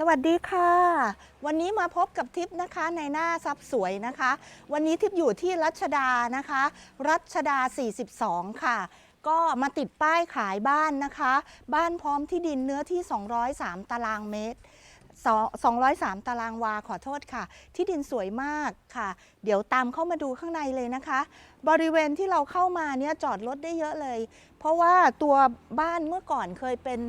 สวัสดีค่ะ วันนี้มาพบกับทิพย์นะคะในหน้าซับสวยนะคะ วันนี้ทิพย์อยู่ที่รัชดานะคะ รัชดา 42 ค่ะ ก็มาติดป้ายขายบ้านนะคะ บ้านพร้อมที่ดินเนื้อที่ 203 ตารางเมตร 203 ตารางวาขอโทษค่ะ ที่ดินสวยมากค่ะ เดี๋ยวตามเข้ามาดูข้างในเลยนะคะ บริเวณที่เราเข้ามาเนี่ยจอดรถได้เยอะเลย เพราะว่าตัวบ้านเมื่อก่อนเคยเป็น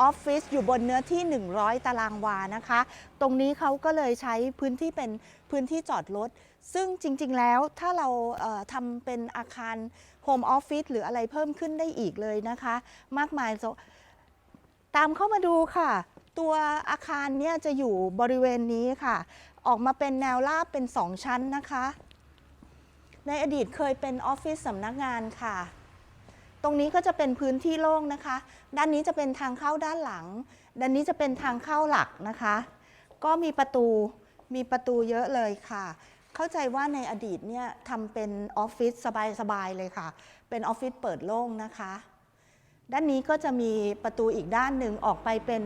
ออฟฟิศอยู่บนเนื้อที่ 100 ตารางวานะคะ ตรงนี้เขาก็เลยใช้พื้นที่เป็นพื้นที่จอดรถ ซึ่งจริง ๆ แล้วถ้าเราเทำเป็นอาคารโฮมออฟฟิศหรืออะไรเพิ่มขึ้นได้อีกเลยนะคะ มากมายตามเข้ามาดูค่ะ ตัวอาคารเนี่ยจะอยู่บริเวณนี้ค่ะ ออกมาเป็นแนวราบเป็นสองชั้นนะคะ ในอดีตเคยเป็นออฟฟิศสำนักงานค่ะ ตรงนี้ก็จะเป็นพื้นที่โล่งนะคะ ด้านนี้จะเป็นทางเข้าด้านหลัง ด้านนี้จะเป็นทางเข้าหลักนะคะ ก็มีประตูมีประตูเยอะเลยค่ะ เข้าใจว่าในอดีตเนี่ยทำเป็นออฟฟิศสบายๆเลยค่ะ เป็นออฟฟิศเปิดโล่งนะคะ ด้านนี้ก็จะมีประตูอีกด้านหนึ่งออกไปเป็น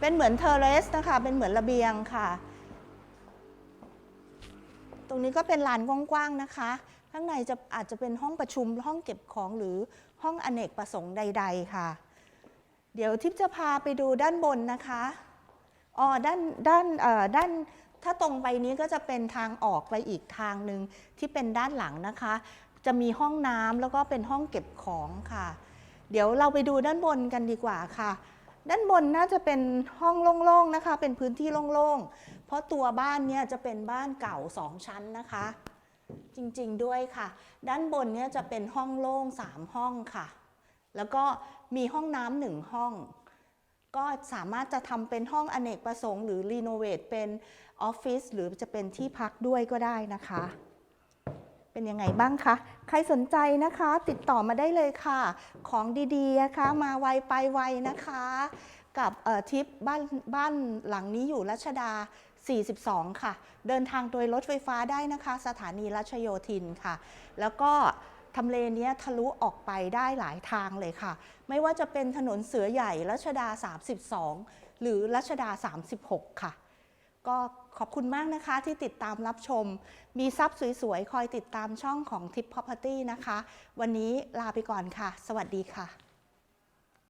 เป็นเหมือนเทอเรสนะคะ เป็นเหมือนระเบียงค่ะ ตรงนี้ก็เป็นลานกว้างๆนะคะ ข้างในจะอาจจะเป็นห้องประชุมห้องเก็บของหรือห้องอเนกประสงค์ใด ๆ ค่ะ เดี๋ยวทิพย์จะพาไปดูด้านบนนะคะอ๋อด้านด้านเอ่อด้านถ้าตรงไปนี้ก็จะเป็นทางออกไปอีกทางหนึ่งที่เป็นด้านหลังนะคะ จะมีห้องน้ำแล้วก็เป็นห้องเก็บของค่ะ เดี๋ยวเราไปดูด้านบนกันดีกว่าค่ะ ด้านบนน่าจะเป็นห้องโล่งๆนะคะ เป็นพื้นที่โล่งๆ เพราะตัวบ้านเนี่ยจะเป็นบ้านเก่าสองชั้นนะคะ จริงๆด้วยค่ะ ด้านบนเนี่ยจะเป็นห้องโล่งสามห้องค่ะ แล้วก็มีห้องน้ำหนึ่งห้อง ก็สามารถจะทำเป็นห้องอเนกประสงค์หรือรีโนเวทเป็นออฟฟิศหรือจะเป็นที่พักด้วยก็ได้นะคะ เป็นยังไงบ้างคะใครสนใจนะคะ ติดต่อมาได้เลยค่ะ ของดีๆนะคะ มาไวไปไวนะคะ กับทิปบ้านบ้านหลังนี้อยู่รัชดา 42 ค่ะ เดินทางโดยรถไฟฟ้าได้นะคะ สถานีรัชโยธินค่ะ แล้วก็ทำเลนี้ทะลุออกไปได้หลายทางเลยค่ะ ไม่ว่าจะเป็นถนนเสือใหญ่รัชดา 32 หรือรัชดา 36 ค่ะ ก็ขอบคุณมากนะคะที่ติดตามรับชม มีทรัพย์สวยๆ คอยติดตามช่องของทิป Property นะคะ วันนี้ลาไปก่อนค่ะ สวัสดีค่ะ